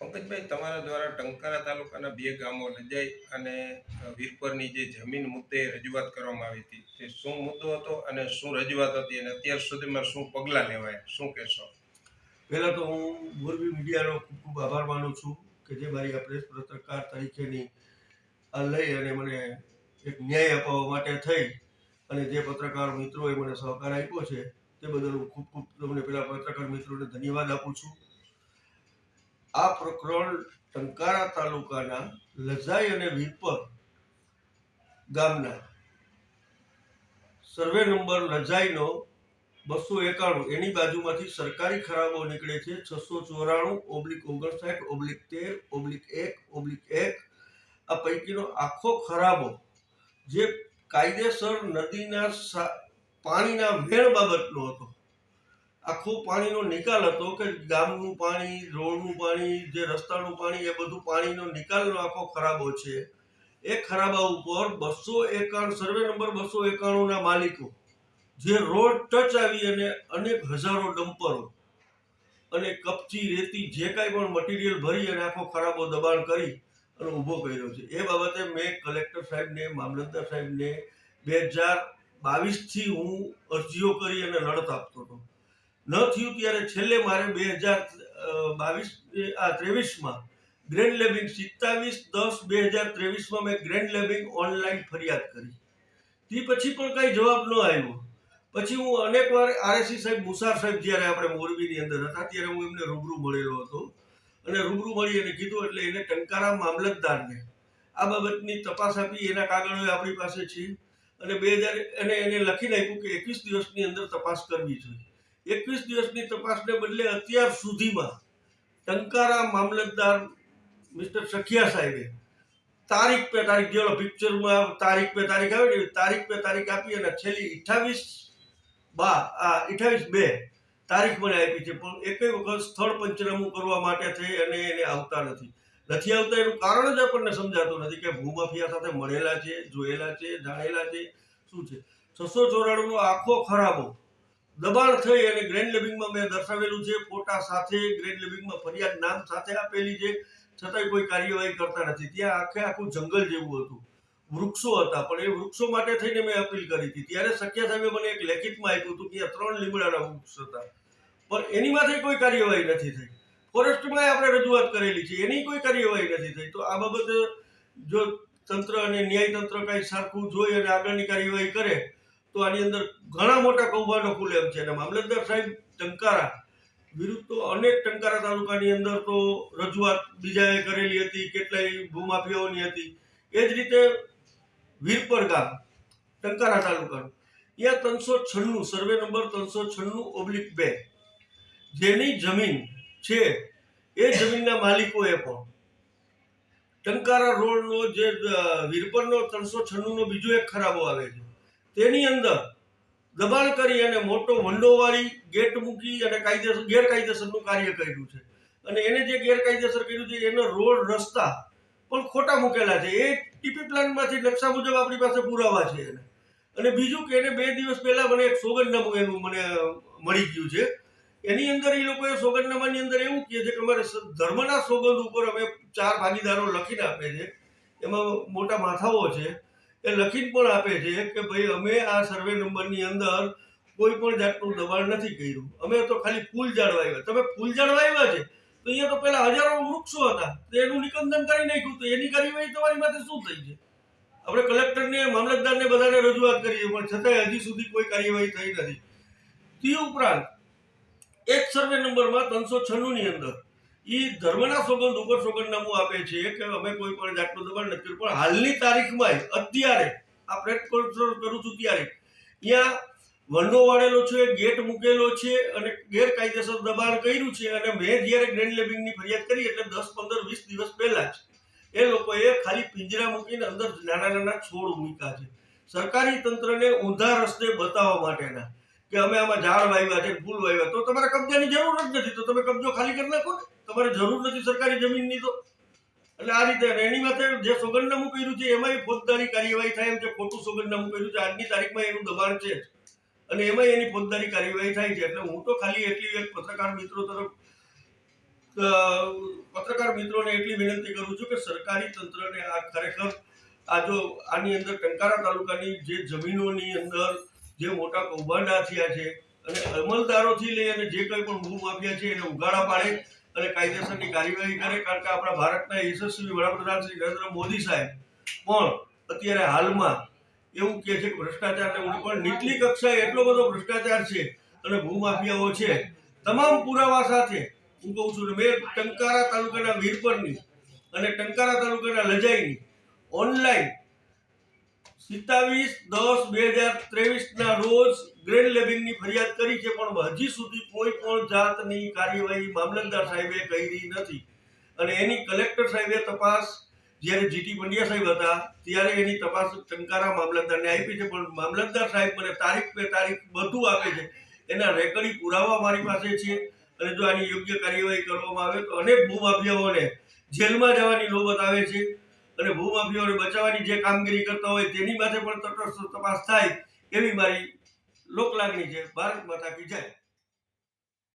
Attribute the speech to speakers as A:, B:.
A: પંકજભાઈ, તમારા દ્વારા ટંકારા તાલુકાના બે ગામો લજાઈ અને વીરપરની જે જમીન મુદ્દે રજૂઆત કરવામાં આવી હતી, તે શું મુદ્દો હતો અને શું રજૂઆત હતી અને અત્યાર સુધીમાં શું પગલાં લેવાય? શું કહેશો?
B: પહેલાં તો હું મોરબી મીડિયાનો ખૂબ ખૂબ આભાર માનું છું કે જે મારી આ પ્રેસ પત્રકાર તરીકેની આ લઈ અને મને એક ન્યાય અપાવવા માટે થઈ અને જે પત્રકાર મિત્રોએ મને સહકાર આપ્યો છે તે બદલ હું ખૂબ ખૂબ તમને પેલા પત્રકાર મિત્રોને ધન્યવાદ આપું છું. આ પ્રકરણ ટંકારા તાલુકાના લજાઈ અને વિપર ગામના સર્વે નંબર લજાઈનો બસો એકાણું. એની બાજુમાંથી સરકારી ખરાબો નીકળે છે. છસો ચોરાણું, ઓબ્લિક ઓગણસાઠ, ઓબ્લિક તેર, ઓબ્લિક એક ઓબ્લિક એક. આ પૈકીનો આખો ખરાબો જે કાયદેસર નદીના પાણીના વેણ બાબતનો હતો. આખો પાણીનો નિકાલ હતો કે ગામનું પાણી, રોડનું પાણી, જે રસ્તાનું પાણી, એ બધું પાણીનો નિકાલનો આખો ખરાબો છે. એ ખરાબા ઉપર બસો એકાણું સર્વે નંબર બસો એકાણુંના માલિકો જે રોડ ટચ આવી અને અનેક હજારો ડમ્પરો અને કપચી, રેતી, જે કાંઈ પણ મટીરિયલ ભરી અને આખો ખરાબો દબાણ કરી અને ઊભો કર્યો છે. એ બાબતે મેં કલેક્ટર સાહેબને, મામલતદાર સાહેબને બે હજાર બાવીસથી હું અરજીઓ કરી અને લડત આપતો હતો. ન થયું ત્યારે છેલ્લે મારે બે હજાર બાવીસ આ ત્રેવીસમાં ગ્રેન્ડ લેબિંગ, સિત્તાવીસ દસ બે હજાર ત્રેવીસમાં મેં ગ્રેન્ડ લેબિંગ ઓનલાઈન ફરિયાદ કરી. તે પછી પણ કાંઈ જવાબ ન આવ્યો. પછી હું અનેક વાર આરએસી સાહેબ, મુસાર સાહેબ જ્યારે આપણે મોરબીની અંદર હતા ત્યારે હું એમને રૂબરૂ મળેલો હતો. અને રૂબરૂ મળી અને કીધું એટલે એને ટંકારા મામલતદારને આ બાબતની તપાસ આપી. એના કાગળો આપણી પાસે છે. અને બે હજાર અને એને લખીને આપ્યું કે એકવીસ દિવસની અંદર તપાસ કરવી જોઈએ. એકવીસ દિવસની તપાસને બદલે અત્યાર સુધીમાં ટંકારા મામલતદાર મિસ્ટર સખિયા સાહેબે તારીખ પે તારીખ, જે પિક્ચરમાં તારીખ પે તારીખ આવે ને, તારીખ પે તારીખ આપી અને છેલ્લી અઠ્ઠાવીસ બા, આ અઠ્ઠાવીસ બે તારીખ મને આપી છે. પણ એકેય વખત સ્થળ પંચનામું કરવા માટે થઈ અને એને આવતા નથી. નથી આવતા એનું કારણ જ આપણને સમજાતું નથી કે ભૂમાફિયા સાથે મળેલા છે, જોયેલા છે, જાણેલા છે, શું છે? છસો ચોરાણુંનો આખો ખરાબો દબાણ થઈ અને ગ્રેન્ડ લિવિંગમાં મેં દર્શાવેલું છે, ફોટા સાથે ગ્રેન્ડ લિવિંગમાં ફરિયાદ નામ સાથે આપેલી છે, છતાંય કોઈ કાર્યવાહી કરતા નથી. ત્યાં આખે આખું જંગલ જેવું હતું. વૃક્ષો હતા, પણ એ વૃક્ષો માટે થઈને મેં અપીલ કરી હતી. ત્યારે સખ્યા સાહેબે મને એક લેખિતમાં આપ્યું હતું કે ત્રણ લીમડાના વૃક્ષ હતા. પણ એની માથે કોઈ કાર્યવાહી નથી થઈ. ફોરેસ્ટમાં આપણે રજૂઆત કરેલી છે, એની કોઈ કાર્યવાહી નથી થઈ. તો આ બાબતે જો તંત્ર અને ન્યાય તંત્ર કાંઈ સરખું જોઈ અને આગળની કાર્યવાહી કરે તો આની અંદર ઘણા મોટા કૌભાંડો ખુલે એમ છે. અને મામલતદાર સાહેબ ટંકારા વિરુદ્ધ તો અનેક ટંકારા તાલુકાની અંદર તો રજૂઆત બીજાએ કરેલી હતી, કેટલાય ભૂમાફિયાઓની હતી. એ જ રીતે વીરપર ગામ, ટંકારા તાલુકાનું. ત્યાં ત્રણસો છન્નું, સર્વે નંબર ત્રણસો છન્નું ઓબ્લિક બે. જેની જમીન છે, એ જમીનના માલિકોએ પણ. ટંકારા રોડનો જે વીરપરનો ત્રણસો છન્નુંનો બીજો એક ખરાબો આવે છે. તેની અંદર દબાણ કરી અને મોટો વંડોવાળી ગેટ મૂકી અને કાયદેસર ગેરકાયદેસરનું કાર્ય કર્યું છે. અને એને જે ગેરકાયદેસર કર્યું છે, એનો રોડ રસ્તા પણ ખોટા મૂકેલા છે. એ ટીપી પ્લાનમાંથી નકશા મુજબ આપણી પાસે પુરાવા છે એને. અને બીજું કે એને બે દિવસ પહેલાં મને એક સોગંદનામું એનું મને મળી ગયું છે. એની અંદર એ લોકોએ સોગંદનામાની અંદર એવું કહે છે કે અમારે ધર્મના સોગંદ ઉપર અમે ચાર ભાગીદારો લખીને આપે છે. એમાં મોટા માથાઓ છે. એ લખીને પણ આપે છે કે ભાઈ અમે આ સર્વે નંબરની અંદર કોઈ પણ જાતનું દબાણ નથી કર્યું. અમે તો ખાલી ફૂલ ઝાડ વાવ્યા તમે ફૂલ ઝાડ વાવ્યા છે? તો અહીંયા તો પેલા હજારો વૃક્ષો હતા. તો એનું નિકંદન કરી નાખ્યું. તો એની કાર્યવાહી તમારી માટે શું થઈ છે? આપણે કલેક્ટરને, મામલતદારને બધાને રજૂઆત કરી પણ છતાંય હજી સુધી કોઈ કાર્યવાહી થઈ નથી. તે ઉપરાંત એક સર્વે નંબરમાં ત્રણસો છન્નુંની અંદર એ ધર્મના સોગંદ ઉપર સોગંદનામું આપે છે કે અમે કોઈ પણ જાતનું દબાણ નથી કર્યું. પણ હાલની તારીખમાં અત્યારે આ પ્રેસ કરું છું ત્યારે ત્યાં વંડો વાળેલો છે, ગેટ મૂકેલો છે અને ગેરકાયદેસર દબાણ કર્યું છે અને મેં જ્યારે ગ્રેન્ડ લેબિંગની ફરિયાદ કરી એટલે દસ, પંદર, વીસ દિવસ પહેલાં જ એ લોકોએ ખાલી પિંજરા મૂકીને અંદર નાના નાના છોડ મૂક્યા છે. સરકારી તંત્રને ઊંધા રસ્તે બતાવવા માટેના. કે અમે આમાં ઝાડ વાવ્યા છે, ફૂલ વાવ્યા. તો તમારે કબજાની જરૂર જ નથી. તો તમે કબજો ખાલી કરી નાખો તમારે જરૂર નથી સરકારી જમીનની તો. એટલે આ રીતે એની માથે જે સોગંદનામું કર્યું છે, એમાંય ફોજદારી કાર્યવાહી થાય એમ છે ખોટું સોગંદનામું કર્યું છે, આજની તારીખમાં એનું દબાણ છે અને એમાં એની ફોજદારી કાર્યવાહી થાય છે. એટલે હું તો ખાલી એટલી એક પત્રકાર મિત્રો તરફ પત્રકાર મિત્રોને એટલી વિનંતી કરું છું કે સરકારી તંત્રને આ ખરેખર આ જો આની અંદર ટંકારા તાલુકાની જે જમીનોની અંદર જે મોટા કૌભાંડા થયા છે અને અમલદારોથી લઈ અને જે કંઈ પણ ભૂમાફિયા છે એને ઉગાડા પાડે અને કાયદેસરની કાર્યવાહી કરે, કારણ કે આપણા ભારતના યશસ્વી વડાપ્રધાન શ્રી નરેન્દ્ર મોદી સાહેબ પણ અત્યારે હાલમાં એવું કહે છે કે ભ્રષ્ટાચારને ઉડી, પણ નીચલી કક્ષાએ એટલો બધો ભ્રષ્ટાચાર છે અને ભૂમાફિયાઓ છે, તમામ પુરાવા સાથે હું કહું છું મેં ટંકારા તાલુકાના વીરપરની અને ટંકારા તાલુકાના લજાઈની ઓનલાઈન સિત્તાવીસ દસ બે હજાર ત્રેવીસના રોજ ગ્રેડ લેબિંગની ફરિયાદ કરી છે, પણ હજી સુધી કોઈ પણ જાતની કાર્યવાહી મામલતદાર સાહેબે કરી નથી. અને એની કલેક્ટર સાહેબે તપાસ, જ્યારે જીટી પંડ્યા સાહેબ હતા, ત્યારે એની તપાસ ટંકારા મામલતદારને આપી છે, પણ મામલતદાર સાહેબ મને તારીખ પે તારીખ બધું આપે છે. એના રેકડી પુરાવા મારી પાસે છે અને જો આની યોગ્ય કાર્યવાહી કરવામાં આવે તો અનેક ભૂમાફિયાઓને જેલમાં જવાની નોબત આવે છે. અને ભૂમાફીઓને બચાવવાની જે કામગીરી કરતા હોય તેની માટે પણ તટસ્થ તપાસ થાય એવી મારી લોકલાગણી છે. ભારત માતા કી જય.